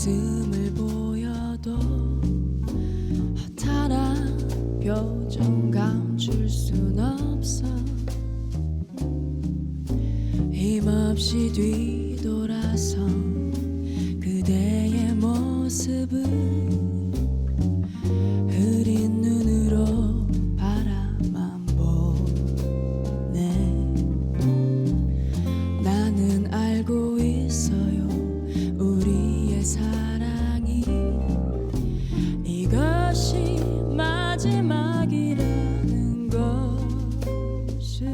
웃음을 보여도 허탈한 표정 감출 순 없어. 힘없이 뒤돌아서 그대의 모습을 마지막이라는 것을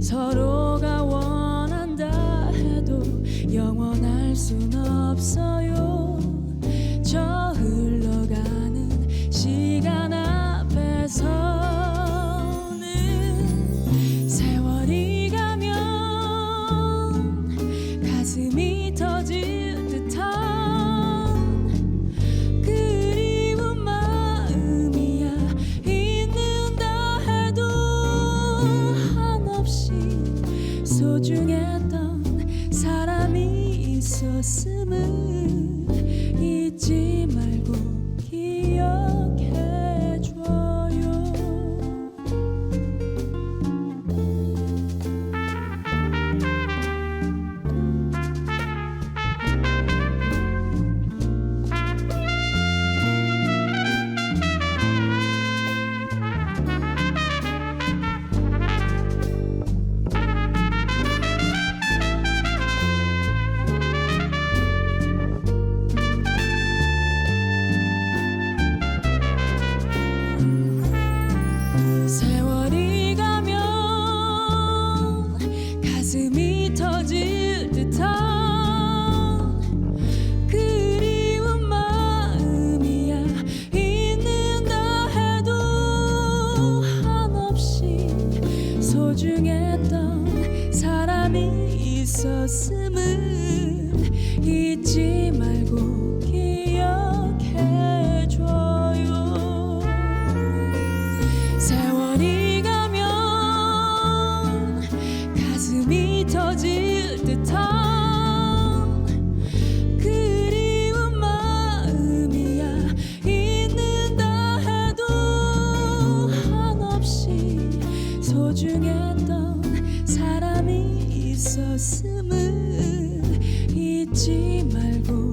서로가 원한다 해도 영원할 순 없어요 사 소중했던 사람이 있었음을 잊지 말고 소중했던 사람이 있었음을 잊지 말고